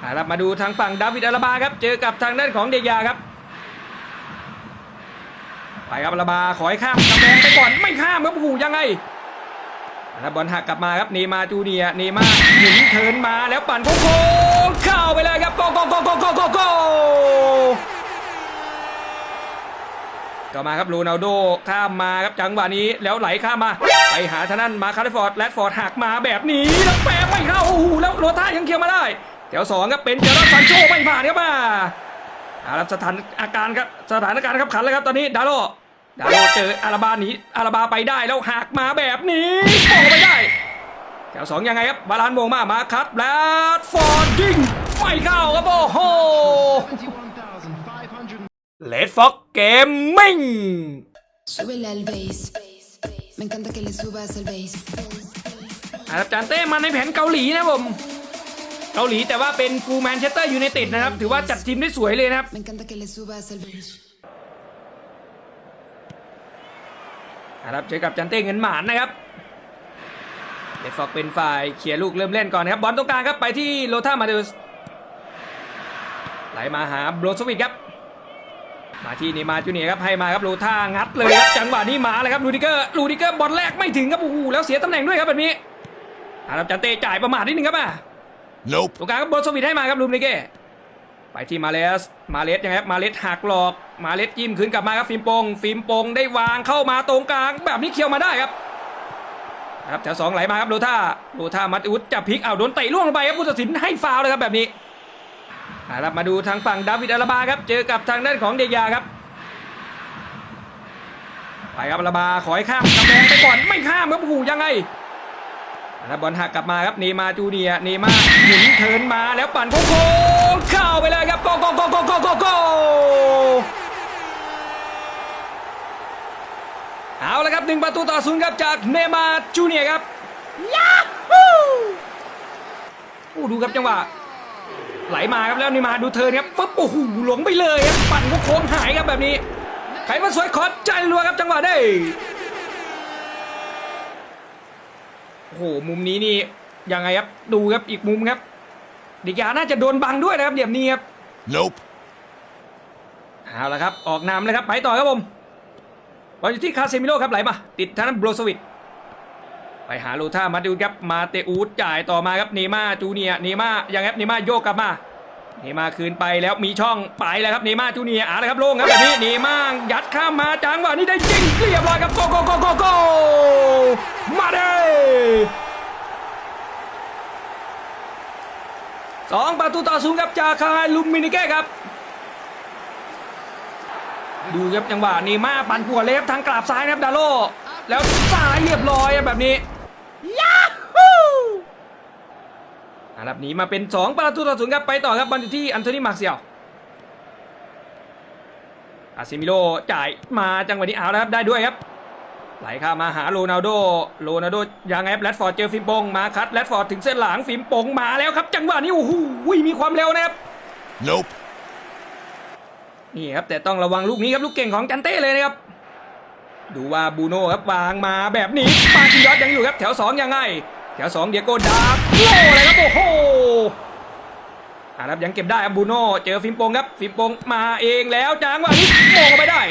เอาละมาดูทางฝั่งดาวิดอาราบาครับ เจอกับทางด้านของเดียาครับ ไปครับอาราบาขอให้ข้ามกำแพงไปก่อนไม่ข้ามครับโอ้ยังไงแล้วบอลหักกลับมาครับเนมาร์จูเนียเนมาร์หมุนเทินมาแล้วปั่นโค้งเข้าไปเลยครับโกโกโกโกโกโกโกก็มาครับโรนัลโดข้ามมาครับจังหวะนี้แล้วไหลข้ามมา ไปหาทางนั้นมาคาร์ฟอร์ดแรดฟอร์ดหักมาแบบนี้แล้วแปะไม่เข้าโอ้โหแล้วโรต้ายังเคลียร์มาได้ แถวสองครับเป็นเจอร์ซันโชไม่ผ่านครับมาเอาละสถานอาการครับสถานการณ์ครับขันแล้วครับตอนนี้ดาโลดาโลเจออาราบาหนีอาราบาไปได้แล้วหักมาแบบนี้โป่งไปได้แถวสองยังไงครับบาลานโมงมามาคัดแรดฟอร์ดยิงไม่เข้าครับโอ้โห 21,500. เลดฟ็อกเกมมิ่ง Súbele al bass. Me encanta que le subas al bass. อาจารย์เต้มาในแผนเกาหลีนะผม เกาหลีแต่ว่าเป็นฟูลแมนเชสเตอร์ยูไนเต็ดนะครับ ถือว่าจัดทีมได้สวยเลยนะครับ นะครับเจอกับจันเต้เงินหมานนะครับเลดฟอกเป็นฝ่ายเขี่ยลูกเริ่มเล่นก่อนนะครับบอลตรงกลางครับไปที่โลธามาเดสไหลมาหาโบรสวิกครับ มาที่นย์มาจูเนียครับให้มาครับโลท่างัดเลยครับจังหวะนี้มาเลยครับลูดิเกอร์ลูดิเกอร์บอลแรกไม่ถึงครับโอ้โหแล้วเสียตำแหน่งด้วยครับแบบนี้อารับจันเต้จ่ายประมาทนิดนึงครับอะ Nope. ตรงกลางครับโบรสวิกให้มาครับลูดิเกอร์ไปที่มาเลส มาเลสยังไงครับ มาเลสหักหลอก มาเลสจิ้มคืนกลับมาครับฟิมปง ฟิมปงได้วางเข้ามาตรงกลาง แบบนี้เคียวมาได้ครับ ครับแถวสองไหลมาครับโลท่าโลท่ามัดอุดจับพลิกเอาโดนเตะล่วงลงไปครับผู้ตัดสินให้ฟาวเลยครับแบบนี้ครับมาดูทางฝั่งดาวิดอาราบาครับ เจอกับทางด้านของเดียาครับ ไปครับอาราบาขอให้ข้ามกำแพงไปก่อนไม่ข้ามครับโอ้โหยังไง แล้วบอลหักกลับมาครับเนมาจูเนียเนมาร์หมุนเทินมาแล้วปั่นโค้งเข้าไปเลยครับโกโกโกโกโกโกโกเอาละครับหนึ่งประตูต่อศูนย์ครับจากเนมาจูเนียครับยาฮูโอ้ดูครับจังหวะไหลมาครับแล้วเนย์มาดูเทิร์นครับฟึบโอ้โหหลงไปเลยครับปั่นโค้งหายครับแบบนี้ใครมาสวยขอใจรัวครับจังหวะได้ โอ้โหมุมนี้นี่ยังไงครับดูครับอีกมุมครับดิกาน่าจะโดนบังด้วยนะครับเดี๋ยวนี้ครับ Nope. เอาละครับออกนำเลยครับไปต่อครับผมบอลอยู่ที่คาเซมิโร่ครับไหลมาติดทางนั้นโบรโซวิตไปหาลูท่ามาดูครับมาเตอูดจ่ายต่อมาครับเนย์มาร์จูเนียร์เนย์มาร์ยังไงครับเนย์มาร์โยกกลับมา เนมาคืนไปแล้วมีช่องไปแล้วครับเนมาจูเนียร์อ่าละครับโล่งครับแบบนี้เนมายัดข้ามมาจังหวะนี้ได้ยิงเรียบร้อยครับโกโกโกโกโกมาเด้สองประตูต่อศูนย์ครับจากคาลุมมินิเก้ครับ ดูครับจังหวะนี้มาปั่นหัวเล็บทางกราบซ้ายนะครับดาโล แล้วซ้ายเรียบร้อยแบบนี้ยาฮู อันดับนี้มาเป็น 2 ประตูต่อศูนย์ครับไปต่อครับบอลอยู่ที่อันโทนีมาร์เซียลอาซิมิโลจ่ายมาจังหวะนี้เอาแล้วครับได้ด้วยครับ ไหลเข้ามาหาโรนัลโดโรนัลโดยังไงครับแรดฟอร์ดเจอฟิมปงมาคัดแรดฟอร์ดถึงเส้นหลังฟิมปงมาแล้วครับ จังหวะนี้โอ้โหมีความเร็วนะครับ Nope. นี่ครับแต่ต้องระวังลูกนี้ครับลูกเก่งของจันเต้เลยนะครับดูว่าบูโน่ครับวางมาแบบนี้ปาคิยอดยังอยู่ครับแถวสองยังไง แถวสองเดียโก้ดาบ โล่เลยครับโอ้โหอ่าครับยังเก็บได้ครับบูโน่เจอฟิมปงครับฟิมปงมาเองแล้วจังหวะนี้โมงออกไปได้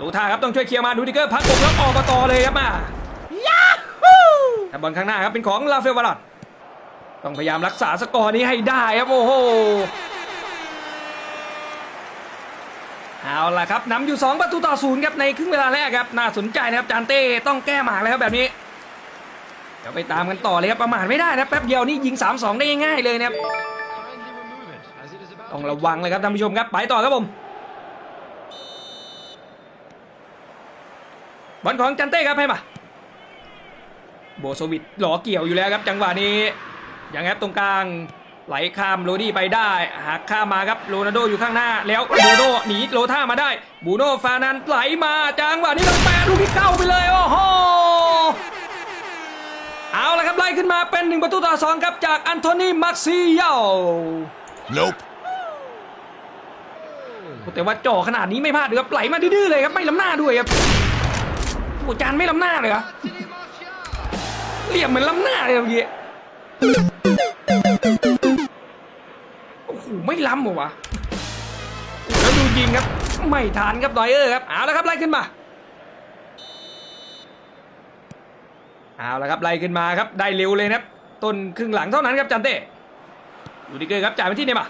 ลูท่าครับต้องช่วยเคลียร์มาดูดิเกอร์พักอกแล้วออกมาต่อเลยครับมายาฮูแต่บอลข้างหน้าครับเป็นของลาเฟลวาลอดต้องพยายามรักษาสกอร์นี้ให้ได้ครับโอ้โหเอาล่ะครับนำอยู่ 2 ประตูต่อศูนย์ครับในครึ่งเวลาแรกครับน่าสนใจนะครับจานเต้ต้องแก้หมากเลยครับแบบนี้เดี๋ยวไปตามกันต่อเลยครับประมาทไม่ได้นะแป๊บเดียวนี่ยิง 3-2 ได้ง่ายๆเลยนะครับต้องระวังเลยครับท่านผู้ชมครับไปต่อครับผมบอลของจันเต้ครับให้มาโบโซวิตหล่อเกี่ยวอยู่แล้วครับ จังหวะนี้อย่างครับตรงกลางไหลข้ามโรดี้ไปได้หักข้ามมาครับโรนัลโดอยู่ข้างหน้า แล้วบูโน่หนีโลท่ามาได้บูโน่ฟานันไหลมาจังหวะนี้แล้วแปะลูกนี้เข้าไปเลยโอ้โห เอาละครับไล่ขึ้นมาเป็นหนึ่งประตูต่อสองครับจากอันโทนีมาร์ซิเยล Nope. แต่ว่าจ่อขนาดนี้ไม่พลาดเลยครับไหลมาดื้อๆเลยครับไม่ล้ำหน้าด้วยครับโอ้จานไม่ล้ำหน้าเลยครับ Martial. เหลี่ยมเหมือนล้ำหน้าเลยเมื่อกี้โหไม่ล้ำเหรอวะแล้วดูยิงครับ ไม่ทันครับดอยเออร์ครับเอาละครับไล่ขึ้นมา เอาละครับไล่ขึ้นมาครับได้เร็วเลยนะครับ ต้นครึ่งหลังเท่านั้นครับจันเต้ยูดิเกอร์ครับจ่ายไปที่เนย์มา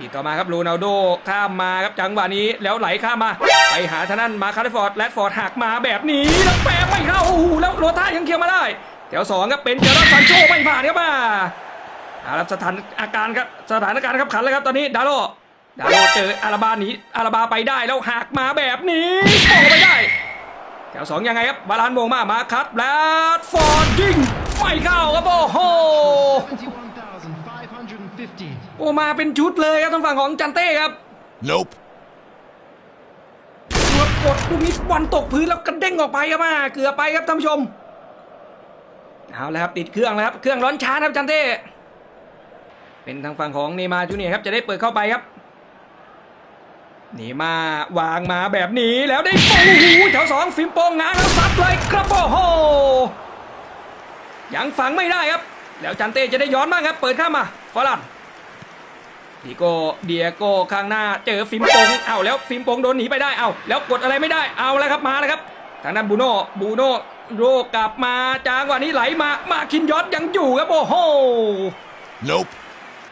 ดีต่อมาครับโรนัลโดข้ามมาครับจังหวะนี้แล้วไหลข้ามมา ไปหาทานั้นมาคาร์ฟอร์ดแรดฟอร์ดหักมาแบบนี้แล้วแปรไม่เข้าโอ้โหแล้วโรต้ายังเคลียร์มาได้แถวสองครับเป็นเจอร์ซันโชไม่ผ่านครับมาเอาละครับสถานอาการครับสถานการณ์ครับขันเลยครับตอนนี้ดาโลดาโลเจออาราบาหนีอาราบาไปได้แล้วหักมาแบบนี้ ถวสองยังไงครับบาลานโมงมามาคัดแล้วฟอร์ดยิงไม่เข้าครับโอ้โห 21,550. โอ้มาเป็นชุดเลยครับทางฝั่งของจันเต้ครับ Nope. เกือบกดลูกนี้บอลตกพื้นแล้วกระเด้งออกไปครับมาเกือบไปครับท่านผู้ชมเอาแล้วครับติดเครื่องแล้วครับเครื่องร้อนช้านะครับจันเต้เป็นทางฝั่งของเนย์มาร์จูเนียร์ครับจะได้เปิดเข้าไปครับ หนีมาวางมาแบบนี้แล้วได้โอ้โหแถวสองฟิมโปงงานแล้วซัดเลยครับโอ้โหยังฝังไม่ได้ครับ แล้วจันเต้จะได้ย้อนบ้างครับ เปิดข้ามมาฟอลันดีโกเดียโกข้างหน้าเจอฟิมโปงเอาแล้วฟิมโปงโดนหนีไปได้เอาแล้วกดอะไรไม่ได้เอาแล้วครับมาแล้วครับ ทางด้านบูโน่บูโน่โรกลับมาจางวันนี้ไหลมามาคินยอดยังอยู่ครับโอ้โห Nope.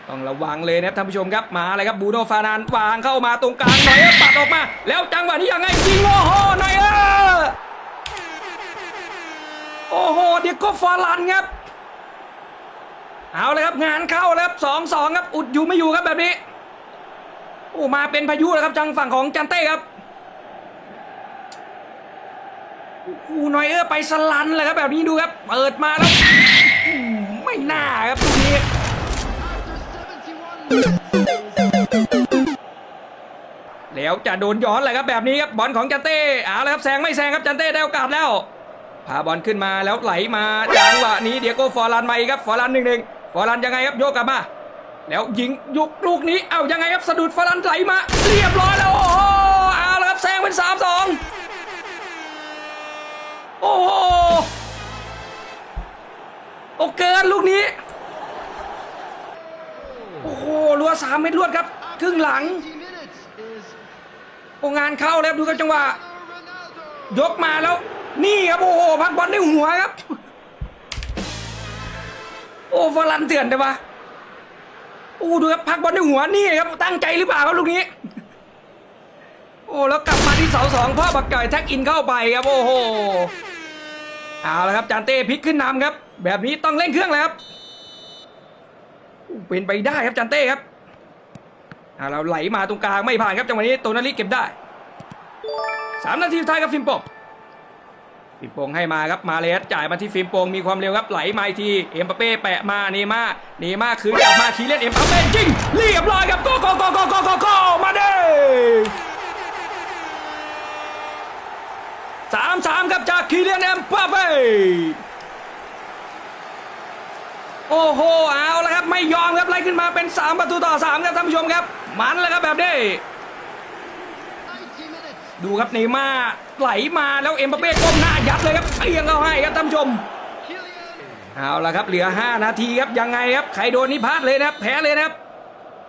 ต้องระวังเลยนะครับท่านผู้ชมครับมาเลยครับบูโนฟานานวางเข้ามาตรงกลางหน่อยเออปัดออกมา แล้วจังหวะนี้ยังไงยิงโอ้โหหน่อยเออโอ้โหเดียโก้ฟาลันครับ เอาเลยครับงานเข้าแล้วครับสองสองครับอุดอยู่ไม่อยู่ครับแบบนี้โอ้มาเป็นพายุแล้วครับจังฝั่งของจันเต้ครับโอ้หน่อยเออไปสลันเลยครับแบบนี้ดูครับ เปิดมาแล้วไม่น่าครับตรงนี้ แล้วจะโดนย้อนเลยครับแบบนี้ครับบอลของจันเต้เอาแล้วครับแซงไม่แซงครับจันเต้ได้โอกาสแล้วพาบอลขึ้นมาแล้วไหลมาจังหวะนี้เดียโก้ฟอร์ลันมาอีกครับฟอร์ลันหนึ่งหนึ่งฟอร์ลันยังไงครับโยกกลับมา แล้วยิงยุกลูกนี้เอ้ายังไงครับสะดุดฟอร์ลันไหลมา เรียบร้อยแล้วโอ้โหเอาแล้วครับแซงเป็นสามสองโอ้โหโอเกินลูกนี้โอ้โห รัวสามเม็ดรวดครับครึ่งหลังโอ้งานเข้าแล้วดูกันจังหวะยกมาแล้ว นี่ครับโอ้โหพักบอลด้วยหัวครับ โอ้ฟอลันเถื่อนได้ปะโอ้ดูครับพักบอลด้วยหัวนี่ครับ ตั้งใจหรือเปล่าครับลูกนี้ โอ้แล้วกลับมาที่เสาสองพ่อบักจ่แท็กอินเข้าไปครับโอ้โหเอาละครับจานเต้พลิกขึ้นนำครับ แบบนี้ต้องเร่งเครื่องแล้วครับเป็นไปได้ครับจานเต้ครับ อ่าเราไหลมาตรงกลางไม่ผ่านครับจังหวะนี้โตนาริเก็บได้สามนาทีสุดท้ายครับฟิมโปงฟิมโปงให้มาครับมาเลสจ่ายมาที่ฟิมโปงมีความเร็วครับไหลมาอีกทีเอ็มปาเป้แปะมาเนม่าเนม่าคืนกลับมาคีเล่นเอ็มปาเป้ยิงเรียบร้อยครับโกโกโกโกโกโกโกมาเด้สามสามครับจากคีเลียนเอ็มปาเป้โอ้โหเอาล้วครับไม่ยอมครับไล่ขึ้นมาเป็น 3 ประตูต่อ3ครับท่านผู้ชมครับ มันแล้วครับแบบนี้ดูครับเนย์ม่าไหลมาแล้วเอ็มบัปเป้ก้มหน้ายัดเลยครับเอียงเข้าให้ครับท่านผู้ชมเอาละครับเหลือ 5 นาทีครับยังไงครับใครโดนนี่พลาดเลยนะครับแพ้เลยนะครับ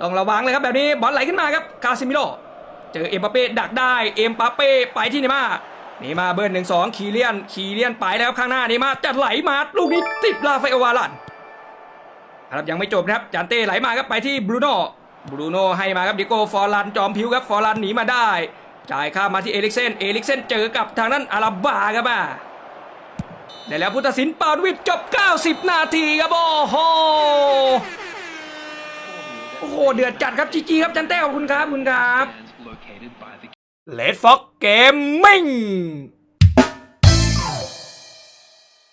ต้องระวังเลยครับแบบนี้บอลไหลขึ้นมาครับคาซิมิโรเจอเอ็มบัปเป้ดักได้เอ็มบัปเป้ไปที่เนย์ม่าเนย์ม่าเบิร์นหนึ่งสองคีเลียนคีเลียนไปแล้วข้างหน้าเนย์ม่าร์จะไหลมาลูกนี้ติดลาไฟาเอวาลันครับยังไม่จบนะครับจานเต้ไหลมาครับไปที่บรูโน่ บรูโน่ให้มาครับดิโก้ฟอร์ลันจอมพิวครับฟอร์ลันหนีมาได้ จ่ายข้ามาที่เอลิกเซนเอลิกเซนเจอกับทางนั้นอาราบาครับอะได้แล้วพุทธศิลป์ปานวิทจบ 90 นาทีครับโอ้โหโอ้โห เดือดจัดครับจีจีครับจันเต้ขอบคุณครับขอบคุณครับเลดฟ็อกเกมมิ่ง